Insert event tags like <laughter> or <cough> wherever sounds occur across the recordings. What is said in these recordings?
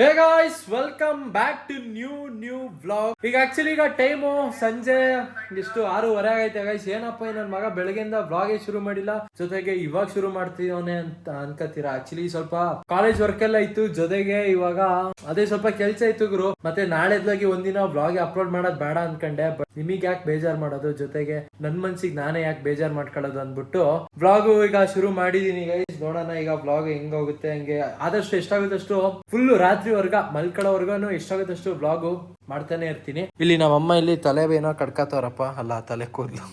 Hey guys welcome back to new new vlog ಈಗ actually ಈಗ time ಸಂಜೆ ಇಷ್ಟು ಆರೂವರೆ ಆಗೈತೆ. ಗೈಸ್ ಏನಪ್ಪ, ಈ ನನ್ ಮಗ ಬೆಳಗ್ಗೆಯಿಂದ ವ್ಲಾಗೇ ಶುರು ಮಾಡಿಲ್ಲ. ಜೊತೆಗೆ ಇವಾಗ ಶುರು ಮಾಡ್ತಿದ್ದಾನೆ ಅಂತ ಅನ್ಕೋತೀರಾ ಆಕ್ಚುಲಿ ಸ್ವಲ್ಪ ಕಾಲೇಜ್ ವರ್ಕ್ ಎಲ್ಲ ಇತ್ತು. ಜೊತೆಗೆ ಇವಾಗ ಅದೇ ಸ್ವಲ್ಪ ಕೆಲಸ ಇತ್ತು ಗುರು. ಮತ್ತೆ ನಾಳೆದ್ಲಾಗಿ ಒಂದಿನ ವ್ಲಾಗ್ ಅಪ್ಲೋಡ್ ಮಾಡೋದ್ ಬೇಡ ಅನ್ಕೊಂಡೆ. ಬಟ್ ನಿಮಗೆ ಯಾಕೆ ಬೇಜಾರ್ ಮಾಡೋದು? ಜೊತೆಗೆ ನನ್ ಮನ್ಸಿಗೆ ನಾನೇ ಯಾಕೆ ಬೇಜಾರ್ ಮಾಡ್ಕೊಳ್ಳೋದು ಅಂದ್ಬಿಟ್ಟು ಬ್ಲಾಗ್ ಈಗ ಶುರು ಮಾಡಿದೀನಿ. ಗೈಸ್ ನೋಡೋಣ ಈಗ ವ್ಲಾಗ್ ಹೆಂಗ್ ಹೋಗುತ್ತೆ, ಹಂಗೆ, ಆದಷ್ಟು ಎಷ್ಟಾಗುತ್ತಷ್ಟು ಫುಲ್ ರಾತ್ರಿವರ್ಗ ಮಲ್ಕೊಳ್ಳೋವರ್ಗನು ಎಷ್ಟಾಗುತ್ತಷ್ಟು ಬ್ಲಾಗ್ ಮಾಡ್ತಾನೆ ಇರ್ತೀನಿ. ಇಲ್ಲಿ ನಮ್ಮಮ್ಮ ಇಲ್ಲಿ ತಲೆ ಏನೋ ಕಡ್ಕತ್ತವ್ರಪ್ಪ. ಅಲ್ಲ ತಲೆ ಕೂದಲು.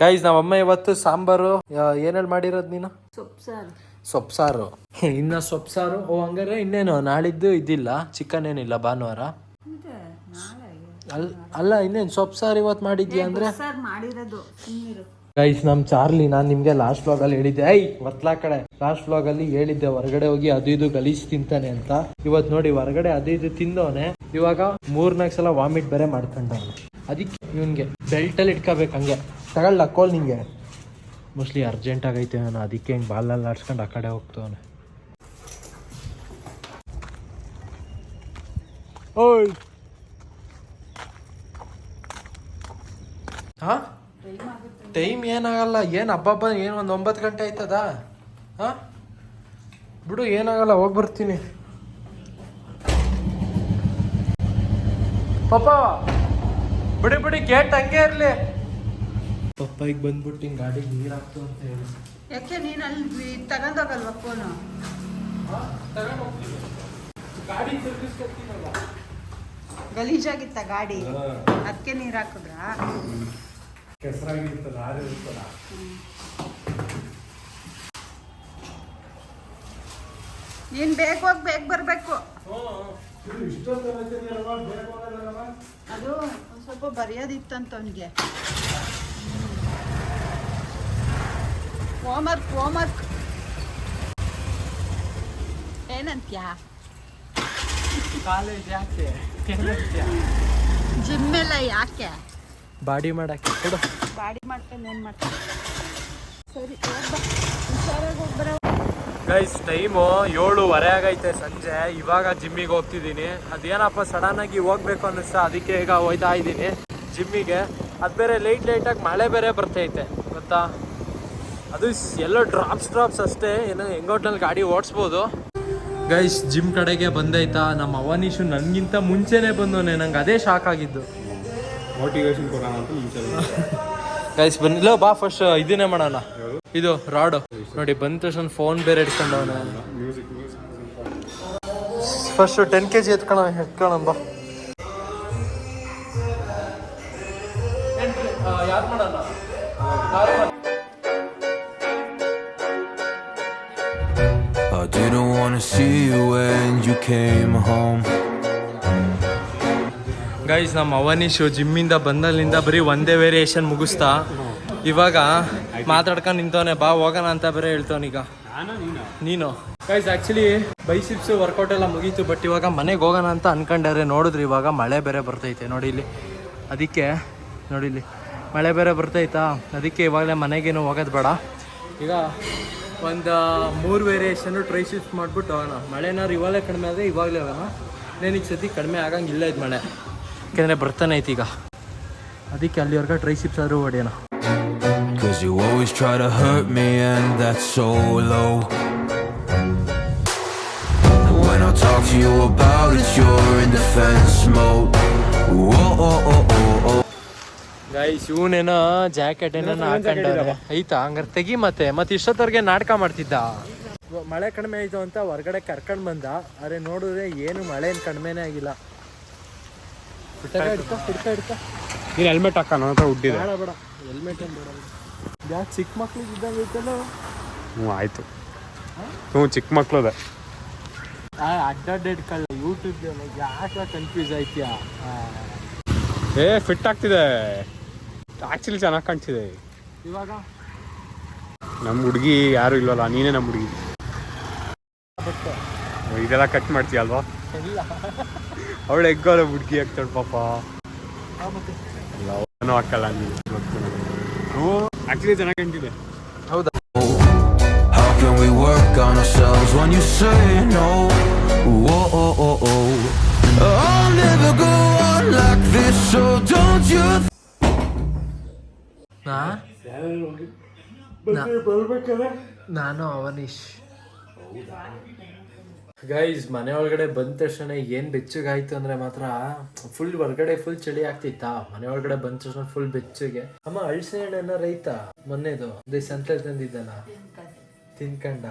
ಗೈಸ್ ನಮ್ಮಮ್ಮ ಇವತ್ತು ಸಾಂಬಾರು ಏನೇಳಿ ಮಾಡಿರೋದು ನೀನು? ಸೊಪ್ಸಾರು. ಇನ್ನ ಸೊಪ್ಸಾರು? ಓ ಹಂಗಾರೆ ಇನ್ನೇನು? ನಾಳಿದ್ದು ಇದಿಲ್ಲ. ಚಿಕನ್ ಏನಿಲ್ಲ ಭಾನುವಾರ. ಅಲ್ಲ ಇನ್ನೇನು ಸೊಪ್ಸಾರು ಇವತ್ತು ಮಾಡಿದ್ಯಾ ಅಂದ್ರೆ? ಗೈಸ್ ನಮ್ ಚಾರ್ಲಿ, ನಾನ್ ನಿಮ್ಗೆ ಲಾಸ್ಟ್ ಬ್ಲಾಗ್ ಅಲ್ಲಿ ಹೇಳಿದ್ದೆ. ಐ ಒತ್ಲಾ ಕಡೆ. ಲಾಸ್ಟ್ ಬ್ಲಾಗ್ ಅಲ್ಲಿ ಹೇಳಿದ್ದೆ, ಹೊರಗಡೆ ಹೋಗಿ ಅದು ಇದು ಗಲೀಜ್ ತಿಂತಾನೆ ಅಂತ. ಇವತ್ ನೋಡಿ, ಹೊರಗಡೆ ಅದು ಇದು ತಿಂದವನೆ, ಇವಾಗ ಮೂರ್ನಾಲ್ಕು ಸಲ ವಾಮಿಟ್ ಬೇರೆ ಮಾಡ್ಕೊಂಡವನೆ. ಅದಕ್ಕೆ ಇವನ್ಗೆ ಬೆಲ್ಟ್ ಅಲ್ಲಿ ಇಟ್ಕೋಬೇಕು ಹಂಗೆ. ತಗೊಳ್ಳ ಕೋಲ್ ನಿಂಗೆ. ಮೋಸ್ಟ್ಲಿ ಅರ್ಜೆಂಟ್ ಆಗೈತೆ ನಾನು, ಅದಕ್ಕೆ ಹಿಂಗೆ ಬಾಲಲ್ಲಿ ಆಡ್ಸ್ಕೊಂಡು ಆ ಕಡೆ ಹೋಗ್ತವನೆ. ಓಯ್! ಹಾ? ಟೈಮ್ ಏನಾಗಲ್ಲ ಏನು ಹಬ್ಬ ಏನು ಒಂದು ಒಂಬತ್ತು ಗಂಟೆ ಆಯ್ತದ? ಹಾಂ? ಬಿಡು ಏನಾಗಲ್ಲ ಹೋಗಿ ಬರ್ತೀನಿ. ಪಪ್ಪ ಬಿಡಿ ಬಿಡಿ ಗೇಟ್ ಹಂಗೆ ಇರಲಿ. ಪಪ್ಪ ಈಗ ಬಂದ್ಬಿಟ್ಟು ಹಿಂಗೆ ಗಾಡಿಗೆ ನೀರು ಹಾಕ್ತು ಅಂತ ಹೇಳಿ. ಯಾಕೆ ನೀನು ಅಲ್ಲಿ ತಗೊಂಡೋಗಲ್ವ ಫೋನು ಗಾಡಿ ಗಲೀಜಾಗಿತ್ತ ಗಾಡಿ? ಅದಕ್ಕೆ ನೀರು ಹಾಕಿದ್ರಾ? ಕೆಸರಾಗಿರ್ತಲ್ಲ ಆರು ಇರ್ತಲ್ಲ ನೀನು ಬೇಗ ಹೋಗಿ ಬೇಗ ಬರಬೇಕು. ಅದು ಸ್ವಲ್ಪ ಬರೆಯೋದಿತ್ತಂತ ಅವನಿಗೆ. ಹೋಮ್ವರ್ಕ್ ಹೋಮ್ವರ್ಕ್ ಏನಂತ್ಯಾ? ಕಾಲೇಜ್ ಯಾಕೆ? <laughs> ಜಿಮ್ ಎಲ್ಲ ಯಾಕೆ? ಬಾಡಿ ಮಾಡಕ್ಕೆ ಕೊಡು. ಬಾಡಿ ಮಾಡ್ಕೊಂಡು ಏನು ಮಾಡ್ತಾರೆ ಸರಿ ಹೋಗ್ಬಾ ಹುಷಾರಾಗಿ ಹೋಗ್ಬರ ಗೈಸ್ ಟೈಮು ಏಳುವರೆ ಆಗೈತೆ ಸಂಜೆ. ಇವಾಗ ಜಿಮ್ಮಿಗೆ ಹೋಗ್ತಿದ್ದೀನಿ. ಅದೇನಪ್ಪ ಸಡನ್ ಆಗಿ ಹೋಗ್ಬೇಕು ಅನ್ನಿಸ್ತಾ ಅದಕ್ಕೆ ಈಗ ಹೋಯ್ತಾ ಇದ್ದೀನಿ ಜಿಮ್ಮಿಗೆ ಅದು ಬೇರೆ ಲೈಟ್ ಲೈಟಾಗಿ ಮಳೆ ಬೇರೆ ಬರ್ತೈತೆ ಗೊತ್ತಾ? ಅದು ಎಲ್ಲ ಎಲ್ಲೋ ಡ್ರಾಪ್ಸ್ ಡ್ರಾಪ್ಸ್ ಅಷ್ಟೇ. ಏನೋ ಹೆಂಗೋಟ್ನಲ್ಲಿ ಗಾಡಿ ಓಡಿಸ್ಬೋದು. ಗೈಸ್ ಜಿಮ್ ಕಡೆಗೆ ಬಂದೈತಾ? ನಮ್ಮ ಅವನೀಶು ನನಗಿಂತ ಮುಂಚೆನೇ ಬಂದವನೇ. ನಂಗೆ ಅದೇ ಶಾಕ್ ಆಗಿದ್ದು. ಮೋಟಿವೇಶನ್ ಕೊಡೋಣ ಅಂತ ಮುಂಚೆ ಗೈಸ್ ಬನ್ನಿಲ್ಲ ಬಾ ಫಸ್ಟ್ ಇದನ್ನೇ ಮಾಡೋಣ? ಇದು ರಾಡು. ನೋಡಿ, ಬಂದ ತಕ್ಷಣ ಫೋನ್ ಬೇರೆ ಇಟ್ಕೊಂಡವನೆ. ಫಸ್ಟ್ ಟೆನ್ ಕೆ ಜಿ ಎತ್ಕೊಳ ಎತ್ಕೊಳ್ಳೋಣ ಬಾ. I didn't wanna see you when you came home. Guys ನಮ್ಮ ಅವನೀಶು ಜಿಮ್ಮಿಂದ ಬಂದಲ್ಲಿಂದ ಬರೀ ಒಂದೇ ವೇರಿಯೇಷನ್ ಮುಗಿಸ್ತಾ. ಇವಾಗ ಮಾತಾಡ್ಕೊಂಡು ನಿಂತವನೆ, ಬಾ, ಹೋಗೋಣ ಅಂತ ಬೇರೆ ಹೇಳ್ತವನೀಗ ನೀನು? ಗೈಸ್ ಆ್ಯಕ್ಚುಲಿ ಬೈಸಿಪ್ಸ್ ವರ್ಕೌಟ್ ಎಲ್ಲ ಮುಗೀತು ಬಟ್ ಇವಾಗ ಮನೆಗೆ ಹೋಗೋಣ ಅಂತ ಅನ್ಕೊಂಡಾರೆ. ನೋಡಿದ್ರಿ, ಇವಾಗ ಮಳೆ ಬೇರೆ ಬರ್ತೈತೆ. ನೋಡಿ ಇಲ್ಲಿ. ಅದಕ್ಕೆ, ನೋಡಿ ಇಲ್ಲಿ. ಮಳೆ ಬೇರೆ ಬರ್ತೈತಾ? ಅದಕ್ಕೆ ಇವಾಗಲೇ ಮನೆಗೇನು ಹೋಗೋದು ಬೇಡ. ಈಗ ಒಂದು ಮೂರು ವೇರಿಯೇಷನ್ನು ಟ್ರೈ ಶಿಫ್ಟ್ ಮಾಡಿಬಿಟ್ಟು ಹೋಗೋಣ. ಮಳೆನಾರು ಇವಾಗಲೇ ಕಡಿಮೆ ಆದರೆ ಇವಾಗಲೇ ಹೋಗೋಣ. ನೇನಿಗೆ ಸತಿ ಕಡಿಮೆ ಆಗಂಗಿಲ್ಲ ಇದು ಮಳೆ. ಯಾಕೆಂದರೆ ಬರ್ತಾನೆ ಐತಿ ಈಗ. ಅದಕ್ಕೆ ಅಲ್ಲಿವರೆಗೆ ಡ್ರೈ ಸಿಪ್ಸ್ ಆದರೂ ಹೊಡೆಯೋಣ. Cause you always try to hurt me, and that's so low. When I talk to you about it, you're in defense mode. Whoa, oh, oh, oh, oh. Guys ಇವನೇನೋ jacket ಏನೋ ಹಾಕೊಂಡವ್ರೆ ಐತಾ? ಹಂಗಾರೆ ತೆಗಿ ಮತ್ತೆ. ಮತ್ತೆ ಇಷ್ಟೊತ್ತವರೆಗೆ ನಾಟಕ ಮಾಡ್ತಿದ್ದ? ಮಳೆ ಕಡಿಮೆ ಆಯ್ತು ಅಂತ ಹೊರಗಡೆ ಕರ್ಕೊಂಡು ಬಂದ. ಅರೆ ನೋಡಿದ್ರೆ ಏನು ಮಳೆ ಏನು ಕಡಿಮೆನೇ ಆಗಿಲ್ಲ. ನೀನು ಹೆಲ್ಮೆಟ್ ಹಾಕ ನನ್ನ ಹತ್ರ ಹುಡ್ಡಿದೆ ಬೇಡ ಬೇಡ. ಹೆಲ್ಮೆಟ್ ಏನು ಬೇಡ ಯಾಕೆ ಚಿಕ್ಕ ಮಕ್ಳಿಗೆ ಇದ್ದಂಗೆ ಐತಲ್ಲ? ಹ್ಞೂ ಆಯಿತು. ಹ್ಞೂ ಚಿಕ್ಕ ಮಕ್ಳದ. ಅಡ್ಡಾಡ್ ಇಟ್ಕೊಳ್ಳ ಯೂಟ್ಯೂಬ್ ಯಾಕೆ ಕನ್ಫ್ಯೂಸ್ ಆಯ್ತೀಯಾ? ಏ ಫಿಟ್ ಆಗ್ತಿದೆ. ಆ್ಯಕ್ಚುಲಿ ಚೆನ್ನಾಗಿ ಕಾಣ್ತಿದೆ. ಇವಾಗ? ನಮ್ಮ ಹುಡುಗಿ ಯಾರು ಇಲ್ವಲ್ಲ ನೀನೇ ನಮ್ಮ ಹುಡುಗಿ. ಇದೆಲ್ಲ ಕಟ್ ಮಾಡ್ತೀಯ ಅಲ್ವಾ ಅವಳು ಹೆಗ್ಗಾರ ಹುಡುಗಿ ಹಾಕ್ತಾಳೆ ಪಾಪ ಇಲ್ಲ ಅವನು ಹಾಕಲ್ಲ ಆಕ್ಚುಲಿ ಚೆನ್ನಾಗಿ ಕಂಡಿದೆ ಹೌದಾ can we work on ourselves when you say no? Whoa, oh, oh, oh. I'll never go on like this, so don't you. ನಾನು ಅವನೀಶ್ ಹೌದಾ ಗೈಸ್ ಮನೆ ಒಳಗಡೆ ಬಂದ ತಕ್ಷಣ ಏನ್ ಬೆಚ್ಚಗಾಯ್ತು ಅಂದ್ರೆ ಮಾತ್ರ ಫುಲ್ ಹೊರಗಡೆ ಫುಲ್ ಚಳಿ ಆಗ್ತಿತ್ತಾ? ಮನೆ ಒಳಗಡೆ ಬಂದ ತಕ್ಷಣ ಫುಲ್ ಬೆಚ್ಚಗೆ. ಅಮ್ಮ ಅಳ್ಸೆ ಹಣ್ಣನ್ನ ರೈತ? ಮೊನ್ನೆದು ಅದೇ ಸಂತೆ ತಂದಿದ್ದಲ್ಲ ತಿನ್ಕಂಡ.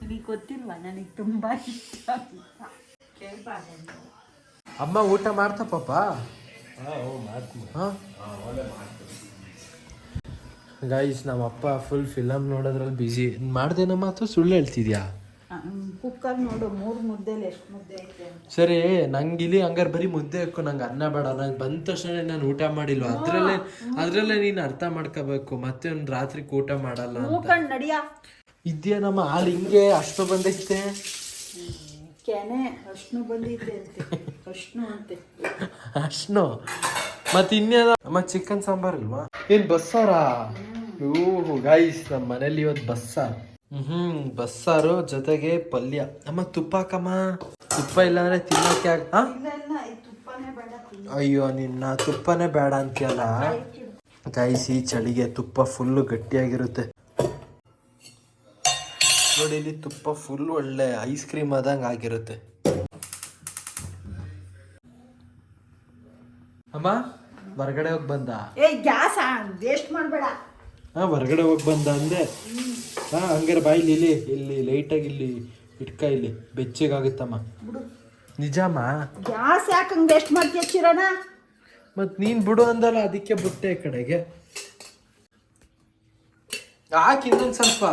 ನಿನಗೆ ಗೊತ್ತಿಲ್ವಾ ನನಗೆ ತುಂಬ ಇಷ್ಟ ಅಮ್ಮ ಊಟ ಮಾಡ್ತಾ ಪಾಪ? ಗೈಸ್ ನಮ್ಮ ಅಪ್ಪ ಫುಲ್ ಫಿಲಮ್ ನೋಡೋದ್ರಲ್ಲಿ ಬಿಸಿ ಮಾಡ್ದೇನಮ್ಮ ಅಥವಾ ಸುಳ್ಳು ಹೇಳ್ತಿದ್ಯಾ? ಕುಕ್ಕರ್ ನೋಡು ಮೂರು ಮುದ್ದೆಲಿ ಎಷ್ಟು ಮುದ್ದೆ ಐತೆ ಸರಿ ನಂಗೆ ಇಲ್ಲಿ ಹಂಗಾರೆ ಬರೀ ಮುದ್ದೆ ಹಾಕು ನಂಗೆ ಅನ್ನ ಬೇಡ ನಂಗೆ ಬಂದ ತಕ್ಷಣ ನಾನು ಊಟ ಮಾಡಿಲ್ವ? ಅದ್ರಲ್ಲೇ ಅದ್ರಲ್ಲೇ ನೀನು ಅರ್ಥ ಮಾಡ್ಕೋಬೇಕು ಮತ್ತೆ ಒಂದು ರಾತ್ರಿ ಊಟ ಮಾಡಲ್ಲ ಅಂತ. ಮೂಕಂಡ್ ನಡಿಯ? ಇದ್ಯೇನಮ್ಮ ಹಾಲು ಹಿಂಗೆ ಅಷ್ಟು ಬಂದೈತೆ? ಕೆನೆ ಅಷ್ಟು ಬಂದಿದೆ ಅಂತೆ ಅಷ್ಟ್ನು ಅಂತೆ. ಅಷ್ಟು ಮತ್ತೆ ಇನ್ನೇನ ನಮ್ಮ ಚಿಕನ್ ಸಾಂಬಾರ್ ಇಲ್ವಾ? ಏನ್ ಬಸ್ಸಾರಾ? ಓಹ್ ಗೈಸ್ ನಮ್ಮ ಮನೇಲಿ ಇವತ್ತು ಬಸ್ಸಾರು ಹ್ಮ್ ಬಸ್ಸಾರು ಜೊತೆಗೆ ಪಲ್ಯ. ಅಮ್ಮ ತುಪ್ಪ ಹಾಕಮ್ಮ. ತುಪ್ಪ ಇಲ್ಲ ಅಂದ್ರೆ ತಿನ್ನಕ್ಕೆ ಆಗ ಆ? ಇಲ್ಲ ಇಲ್ಲ ಈ ತುಪ್ಪನೇ ಬೇಡ ಅಯ್ಯೋ ನಿನ್ನ ತುಪ್ಪನೇ ಬೇಡ ಅಂತೀಯಲ್ಲ? ಗೈಸ್ ಈ ಚಳಿಗೆ ತುಪ್ಪ ಫುಲ್ಲು ಗಟ್ಟಿಯಾಗಿರುತ್ತೆ. ನೋಡಿ ಇಲ್ಲಿ ತುಪ್ಪ ಫುಲ್ ಒಳ್ಳೆ ಐಸ್ ಕ್ರೀಮ್ ಆದಂಗೆ ಆಗಿರುತ್ತೆ. ಅಮ್ಮ ಹೊರಗಡೆ ಹೋಗಿ ಬಂದ? ಏ ಗ್ಯಾಸ್ ವೇಸ್ಟ್ ಮಾಡಬೇಡ. ಹಾ ಹೊರಗಡೆ ಹೋಗಿ ಬಂದ ಅಂದೆ. ಹಾಂ ಹಂಗಾರೆ ಬಾಯಿ ಇಲ್ಲಿ ಇಲ್ಲಿ ಲೈಟಾಗಿ ಇಲ್ಲಿ ಇಟ್ಕ ಇಲ್ಲಿ ಬೆಚ್ಚಗಾಗುತ್ತಮ್ಮ. ನಿಜಾಮ? ಗ್ಯಾಸ್ ಯಾಕೆ ಹಂಗೆ ವೇಸ್ಟ್ ಮಾಡ್ತೀಯ ಚಿರಣ ಮತ್ ನೀನ್ ಬಿಡು ಅಂದಲ್ಲ ಅದಕ್ಕೆ ಬಿಟ್ಟೆ ಕಡೆಗೆ. ಹಾಕಿ ಇನ್ನೊಂದು ಸ್ವಲ್ಪ.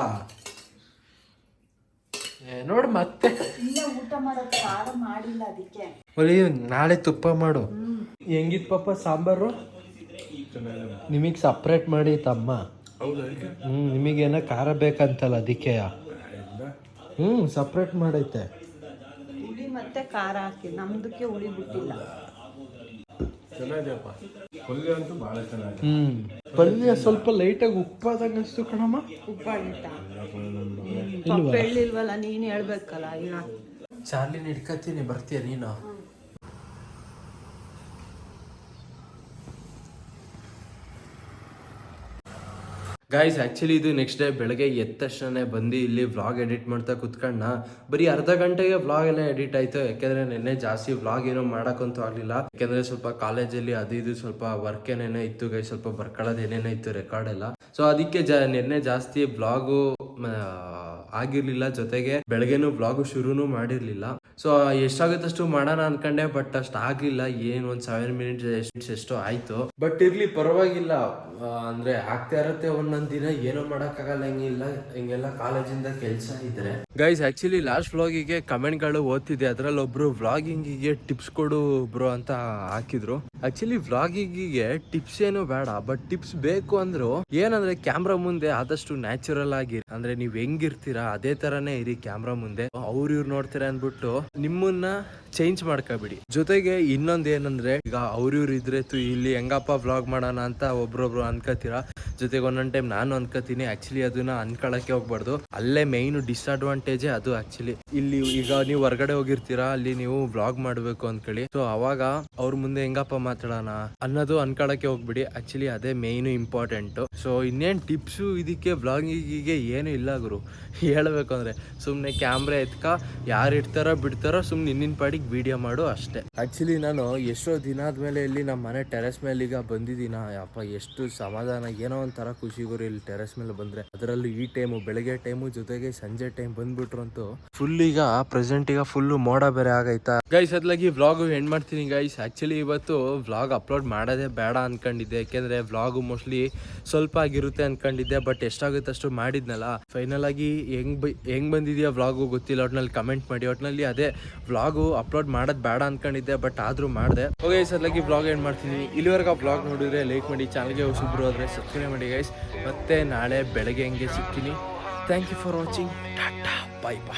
ನೋಡು ಮತ್ತೆ. ಇಲ್ಲ ಊಟ ಮಾಡೋದು ಖಾರ ಮಾಡಿಲ್ಲ ಅದಕ್ಕೆ. ಒಲಿ ನಾಳೆ ತುಪ್ಪ ಮಾಡು. ಹೆಂಗಿತ್ತು ಪಾಪ ಸಾಂಬಾರು? ನಿಮಗ್ ಸಪ್ರೇಟ್ ಮಾಡಿ ತಮ್ಮ. ಹ್ಮ್ ನಿಮಗೇನ ಖಾರ ಬೇಕಂತಲ್ಲ ಅದಕ್ಕೆ. ಹ್ಞೂ ಸಪ್ರೇಟ್ ಮಾಡೈತೆ. ಹುಳಿ ಮತ್ತೆ ಖಾರ ಹಾಕಿ ನಮ್ದಕ್ಕೆ ಹುಳಿ ಬಿಟ್ಟಿಲ್ಲ. ಹ್ಮ್ ಪಲ್ಯ ಸ್ವಲ್ಪ ಲೈಟಾಗಿ ಉಪ್ಪಾದಂಗ ಅನಿಸ್ತು ಕಣಮ್ಮ. ಉಪ್ಪಾಗಿಟ್ಟ ಪಪ್ಪ ಹೇಳಿಲ್ವಲ್ಲ ನೀನು ಹೇಳ್ಬೇಕಲ್ಲ ಇಲ್ಲ ಚಾರ್ಲಿನ ಹಿಡ್ಕತೀನಿ ಬರ್ತೀಯ ನೀನು? ಗಾಯ್ಸ್ ಆ್ಯಕ್ಚುಲಿ ಇದು ನೆಕ್ಸ್ಟ್ ಡೇ ಬೆಳಗ್ಗೆ ಎದ್ದ ತಕ್ಷಣ ಬಂದು ಇಲ್ಲಿ ವ್ಲಾಗ್ ಎಡಿಟ್ ಮಾಡ್ತಾ ಕುತ್ಕೊಂಡ ಬರೀ ಅರ್ಧ ಗಂಟೆಗೆ ವ್ಲಾಗ್ ಎಲ್ಲ ಎಡಿಟ್ ಆಯ್ತು. ಯಾಕೆಂದ್ರೆ ನೆನ್ನೆ ಜಾಸ್ತಿ ವ್ಲಾಗ್ ಏನೋ ಮಾಡೋಕ್ಕಂತೂ ಆಗಲಿಲ್ಲ. ಯಾಕೆಂದ್ರೆ ಸ್ವಲ್ಪ ಕಾಲೇಜಲ್ಲಿ ಅದು ಇದು ಸ್ವಲ್ಪ ವರ್ಕ್ ಏನೇನೋ ಇತ್ತು ಗೈ ಸ್ವಲ್ಪ ಬರ್ಕೊಳ್ಳೋದು ಏನೇನೋ ಇತ್ತು ರೆಕಾರ್ಡ್ ಎಲ್ಲ. ಸೊ ಅದಕ್ಕೆ ಜ ನೆನ್ನೆ ಜಾಸ್ತಿ ವ್ಲಾಗು ಆಗಿರ್ಲಿಲ್ಲ, ಜೊತೆಗೆ ಬೆಳಗ್ಗೆನು ಬ್ಲಾಗ್ ಶುರುನು ಮಾಡಿರ್ಲಿಲ್ಲ. ಸೊ ಎಷ್ಟಾಗುತ್ತಷ್ಟು ಮಾಡೋಣ ಅನ್ಕಂಡೆ ಬಟ್ ಅಷ್ಟು ಆಗ್ಲಿಲ್ಲ ಏನ್ ಒಂದ್ ಸಾವಿರ ಮಿನಿಟ್ ಎಷ್ಟು ಎಷ್ಟೋ ಆಯ್ತು. ಬಟ್ ಇರ್ಲಿ, ಪರವಾಗಿಲ್ಲ. ಅಂದ್ರೆ ಆಗ್ತಾ ಇರತ್ತೆ ಒಂದೊಂದ್ ದಿನ. ಏನೋ ಮಾಡಕ್ಕಾಗಲ್ಲ, ಹೆಂಗಿಲ್ಲ, ಹಿಂಗೆಲ್ಲ ಕಾಲೇಜಿಂದ ಕೆಲಸ ಇದ್ರೆ. ಗೈಸ್ ಆಕ್ಚುಲಿ ಲಾಸ್ಟ್ ವ್ಲಾಗಿಗೆ ಕಮೆಂಟ್ಗಳು ಓದ್ತಿದ್ದೆ. ಅದ್ರಲ್ಲಿ ಒಬ್ರು ವ್ಲಾಗಿಂಗಿಗೆ ಟಿಪ್ಸ್ ಕೊಡು ಬ್ರೋ ಅಂತ ಹಾಕಿದ್ರು. ಆಕ್ಚುಲಿ ವ್ಲಾಗಿಂಗಿಗೆ ಟಿಪ್ಸ್ ಏನು ಬೇಡ ಬಟ್ ಟಿಪ್ಸ್ ಬೇಕು ಅಂದ್ರು ಏನಂದ್ರೆ ಕ್ಯಾಮ್ರಾ ಮುಂದೆ ಆದಷ್ಟು ನ್ಯಾಚುರಲ್ ಆಗಿ, ಅಂದ್ರೆ ನೀವ್ ಹೆಂಗಿರ್ತೀರಾ ಅದೇ ತರನೇ ಇರಿ ಕ್ಯಾಮ್ರಾ ಮುಂದೆ. ಅವ್ರು ಇವ್ರು ನೋಡ್ತೀರಾ ಅಂದ್ಬಿಟ್ಟು ನಿಮ್ಮನ್ನ ಚೇಂಜ್ ಮಾಡ್ಕೋಬಿಡಿ. ಜೊತೆಗೆ ಇನ್ನೊಂದ್ ಏನಂದ್ರೆ, ಈಗ ಅವ್ರ ಇವ್ರು ಇದ್ರೆ ಇಲ್ಲಿ ಹೆಂಗಪ್ಪ ವ್ಲಾಗ್ ಮಾಡೋಣ ಅಂತ ಒಬ್ರೊಬ್ರು ಅನ್ಕೋತೀರಾ ಜೊತೆಗೆ ಒಂದೊಂದ್ ಟೈಮ್ ನಾನು ಅನ್ಕೋತೀನಿ ಆಕ್ಚುಲಿ ಅದನ್ನ ಅನ್ಕೊಳಕ್ಕೆ ಹೋಗ್ಬಾರ್ದು. ಅಲ್ಲೇ ಮೈನ್ ಡಿಸ್ಅಡ್ವಾಂಟೇಜ್ ಅದು ಆಕ್ಚುಲಿ ಇಲ್ಲಿ ಈಗ ನೀವು ಹೊರಗಡೆ ಹೋಗಿರ್ತೀರಾ? ಅಲ್ಲಿ ನೀವು ವ್ಲಾಗ್ ಮಾಡ್ಬೇಕು ಅನ್ಕೊಳ್ಳಿ ಸೊ ಅವಾಗ ಅವ್ರ ಮುಂದೆ ಹೆಂಗಪ್ಪ ಮಾತಾಡೋಣ ಅನ್ನೋದು ಅನ್ಕೊಳಕ್ಕೆ ಹೋಗ್ಬಿಡಿ. ಆಕ್ಚುಲಿ ಅದೇ ಮೈನ್ ಇಂಪಾರ್ಟೆಂಟ್ ಸೊ ಇನ್ನೇನ್ ಟಿಪ್ಸು ಇದಕ್ಕೆ ವ್ಲಾಗಿಂಗಿಗೆ ಏನು ಇಲ್ಲ ಗುರು. ಹೇಳ್ಬೇಕು ಅಂದ್ರೆ ಸುಮ್ಮನೆ ಕ್ಯಾಮ್ರಾ ಎತ್ಕ ಯಾರು ಇಡ್ತಾರೋ ಬಿಡ್ತಾರೋ ಸುಮ್ಮನೆ ನಿನ್ನಿನ ಪಾಡಿಗೆ ವಿಡಿಯೋ ಮಾಡು ಅಷ್ಟೇ. ಆಕ್ಚುಲಿ ನಾನು ಎಷ್ಟೋ ದಿನ ಆದ್ಮೇಲೆ ಇಲ್ಲಿ ನಮ್ಮ ಮನೆ ಟೆರೆಸ್ ಮೇಲೆ ಈಗ ಬಂದಿದ್ದೀನ. ಯಪ್ಪ ಎಷ್ಟು ಸಮಾಧಾನ. ಏನೋ ಒಂಥರ ಖುಷಿ ಗುರು ಇಲ್ಲಿ ಟೆರೆಸ್ ಮೇಲೆ ಬಂದ್ರೆ. ಅದರಲ್ಲೂ ಈ ಟೈಮು ಬೆಳಗ್ಗೆ ಟೈಮು ಜೊತೆಗೆ ಸಂಜೆ ಟೈಮ್ ಬಂದ್ಬಿಟ್ರು ಅಂತೂ ಫುಲ್ ಈಗ ಪ್ರೆಸೆಂಟ್ ಈಗ ಫುಲ್ ಮೋಡ ಬೇರೆ ಆಗೈತಾ. ಗೈಸ್ ಅದ್ಲಾಗಿ ವ್ಲಾಗು ಎಂಡ್ ಮಾಡ್ತೀನಿ ಗೈಸ್ ಆಕ್ಚುಲಿ ಇವತ್ತು ವ್ಲಾಗ್ ಅಪ್ಲೋಡ್ ಮಾಡೋದೇ ಬೇಡ ಅನ್ಕೊಂಡಿದ್ದೆ. ಯಾಕೆಂದ್ರೆ ವ್ಲಾಗ್ ಮೋಸ್ಟ್ಲಿ ಸ್ವಲ್ಪ ಆಗಿರುತ್ತೆ ಅನ್ಕೊಂಡಿದ್ದೆ ಬಟ್ ಎಷ್ಟಾಗುತ್ತೆ ಅಷ್ಟು ಮಾಡಿದ್ನಲ್ಲ. ಫೈನಲ್ ಆಗಿ ಹೆಂಗ್ ಬೈ, ಹೆಂಗೆ ಬಂದಿದ್ಯಾ ವ್ಲಾಗು ಗೊತ್ತಿಲ್ಲ. ಒಟ್ನಲ್ಲಿ ಕಮೆಂಟ್ ಮಾಡಿ. ಒಟ್ನಲ್ಲಿ ಅದೇ ವ್ಲಾಗು ಅಪ್ಲೋಡ್ ಮಾಡೋದು ಬೇಡ ಅಂದ್ಕೊಂಡಿದ್ದೆ ಬಟ್ ಆದರೂ ಮಾಡಿದೆ. ಓಕೆ ಸದ್ಲಾಗಿ ವ್ಲಾಗ್ ಏನು ಮಾಡ್ತೀನಿ? ಇಲ್ಲಿವರೆಗೆ ವ್ಲಾಗ್ ನೋಡಿದ್ರೆ ಲೈಕ್ ಮಾಡಿ ಚಾನಲ್ಗೆ ಹೊಸಬ್ರು ಆದರೆ ಸಬ್ಸ್ಕ್ರೈಬ್ ಮಾಡಿ ಗೈಸ್ ಮತ್ತು ನಾಳೆ ಬೆಳಗ್ಗೆ ಹಂಗೆ ಸಿಗ್ತೀನಿ. Thank you for watching tata bye ಬಾ